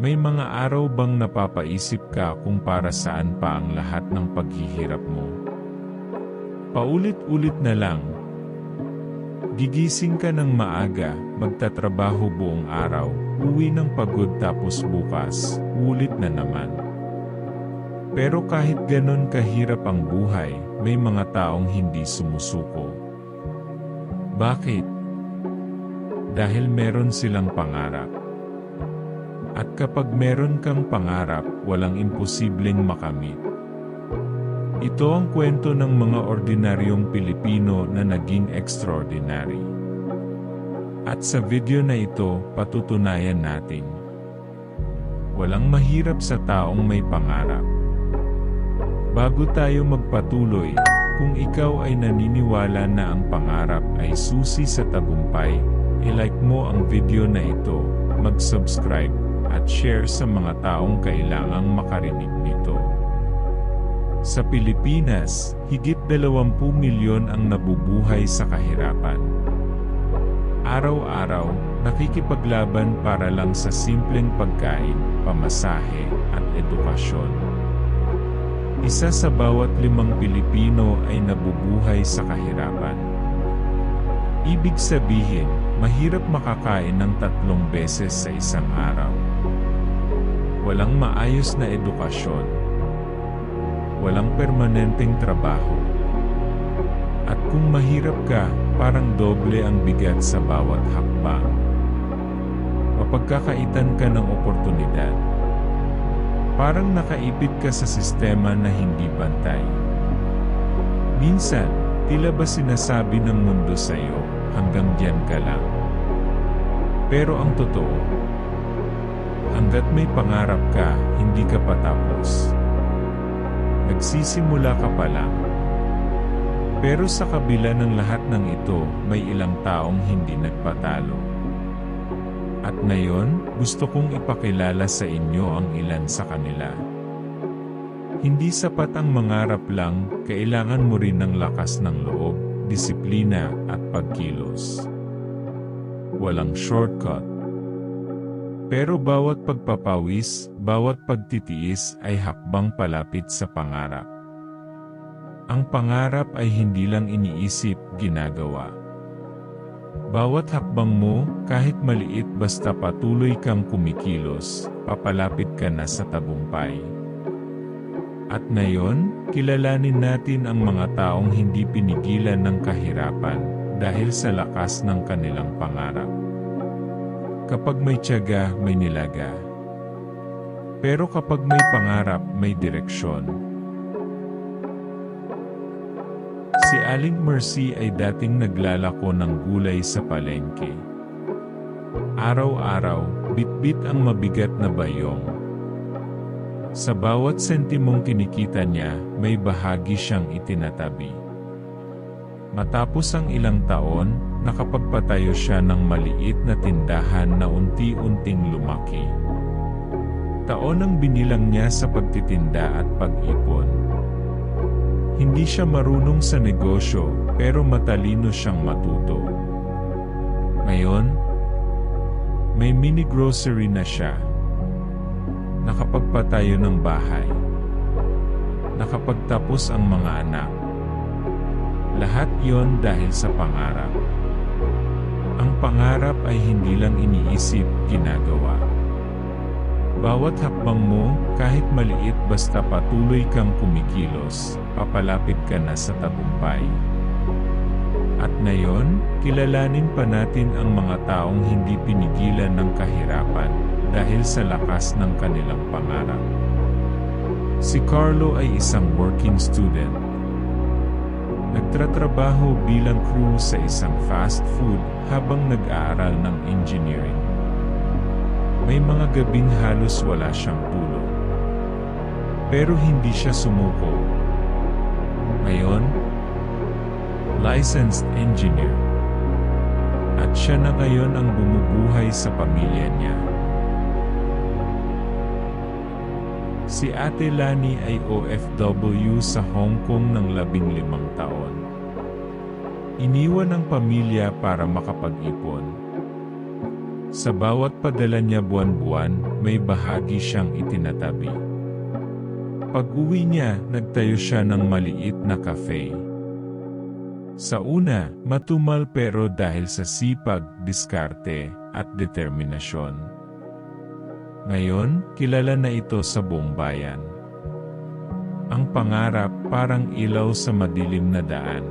May mga araw bang napapaisip ka kung para saan pa ang lahat ng paghihirap mo? Paulit-ulit na lang. Gigising ka ng maaga, magtatrabaho buong araw, uwi ng pagod tapos bukas, ulit na naman. Pero kahit ganon kahirap ang buhay, may mga taong hindi sumusuko. Bakit? Dahil meron silang pangarap. At kapag meron kang pangarap, walang imposibleng makamit. Ito ang kwento ng mga ordinaryong Pilipino na naging extraordinary. At sa video na ito, patutunayan natin. Walang mahirap sa taong may pangarap. Bago tayo magpatuloy, kung ikaw ay naniniwala na ang pangarap ay susi sa tagumpay, i-like mo ang video na ito, mag-subscribe, at share sa mga taong kailangang makarinig nito. Sa Pilipinas, higit 20 milyon ang nabubuhay sa kahirapan. Araw-araw, nakikipaglaban para lang sa simpleng pagkain, pamasahe, at edukasyon. Isa sa bawat limang Pilipino ay nabubuhay sa kahirapan. Ibig sabihin, mahirap makakain ng tatlong beses sa isang araw. Walang maayos na edukasyon. Walang permanenteng trabaho. At kung mahirap ka, parang doble ang bigat sa bawat hakbang. Mapagkakaitan ka ng oportunidad. Parang nakaipit ka sa sistema na hindi bantay. Minsan, tila ba sinasabi ng mundo sa iyo, hanggang diyan ka lang. Pero ang totoo, hanggat may pangarap ka, hindi ka patapos. Nagsisimula ka pa lang. Pero sa kabila ng lahat ng ito, may ilang taong hindi nagpatalo. At ngayon, gusto kong ipakilala sa inyo ang ilan sa kanila. Hindi sapat ang mangarap lang, kailangan mo rin ng lakas ng loob, disiplina, at pagkilos. Walang shortcut. Pero bawat pagpapawis, bawat pagtitiis ay hakbang palapit sa pangarap. Ang pangarap ay hindi lang iniisip, ginagawa. Bawat hakbang mo, kahit maliit basta patuloy kang kumikilos, papalapit ka na sa tagumpay. At ngayon, kilalanin natin ang mga taong hindi pinigilan ng kahirapan dahil sa lakas ng kanilang pangarap. Kapag may tiyaga, may nilaga. Pero kapag may pangarap, may direksyon. Si Aling Mercy ay dating naglalako ng gulay sa palengke. Araw-araw, bitbit ang mabigat na bayong. Sa bawat sentimong kinikita niya, may bahagi siyang itinatabi. Matapos ang ilang taon, nakapagpatayo siya ng maliit na tindahan na unti-unting lumaki. Taon ang binilang niya sa pagtitinda at pag-ipon. Hindi siya marunong sa negosyo, pero matalino siyang matuto. Ngayon, may mini grocery na siya. Nakapagpatayo ng bahay. Nakapagtapos ang mga anak. Lahat yon dahil sa pangarap. Ang pangarap ay hindi lang iniisip, ginagawa. Bawat hakbang mo, kahit maliit basta patuloy kang kumikilos, papalapit ka na sa tagumpay. At ngayon, kilalanin pa natin ang mga taong hindi pinigilan ng kahirapan dahil sa lakas ng kanilang pangarap. Si Carlo ay isang working student. Nagtratrabaho bilang crew sa isang fast food habang nag-aaral ng engineering. May mga gabing halos wala siyang tulog. Pero hindi siya sumuko. Ngayon, licensed engineer. At siya na ngayon ang bumubuhay sa pamilya niya. Si Ate Lani ay OFW sa Hong Kong ng labing limang taon. Iniwan ang pamilya para makapag-ipon. Sa bawat padala niya buwan-buwan, may bahagi siyang itinatabi. Pag-uwi niya, nagtayo siya ng maliit na cafe. Sa una, matumal pero dahil sa sipag, diskarte, at determinasyon. Ngayon, kilala na ito sa buong bayan. Ang pangarap parang ilaw sa madilim na daan.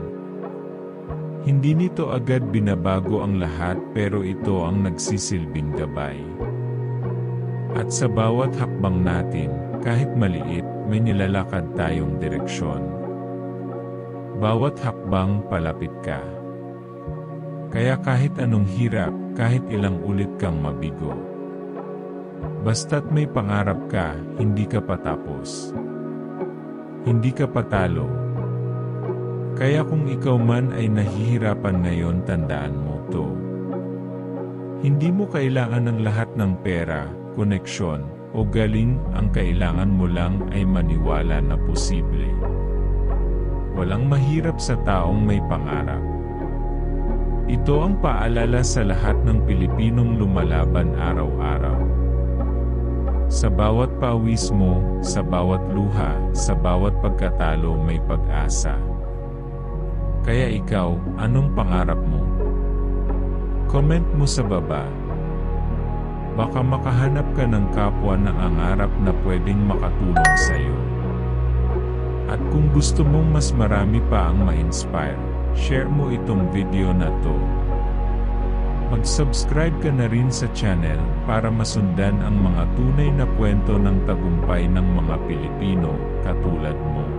Hindi nito agad binabago ang lahat pero ito ang nagsisilbing gabay. At sa bawat hakbang natin, kahit maliit, may nilalakad tayong direksyon. Bawat hakbang palapit ka. Kaya kahit anong hirap, kahit ilang ulit kang mabigo. Basta't may pangarap ka, hindi ka patapos. Hindi ka patalo. Kaya kung ikaw man ay nahihirapan ngayon, tandaan mo to. Hindi mo kailangan ng lahat ng pera, koneksyon, o galing, ang kailangan mo lang ay maniwala na posible. Walang mahirap sa taong may pangarap. Ito ang paalala sa lahat ng Pilipinong lumalaban araw-araw. Sa bawat pawis mo, sa bawat luha, sa bawat pagkatalo may pag-asa. Kaya ikaw, anong pangarap mo? Comment mo sa baba. Baka makahanap ka ng kapwa na angarap na pwedeng makatulong sa iyo. At kung gusto mong mas marami pa ang ma-inspire, share mo itong video na to. Mag-subscribe ka na rin sa channel para masundan ang mga tunay na kwento ng tagumpay ng mga Pilipino katulad mo.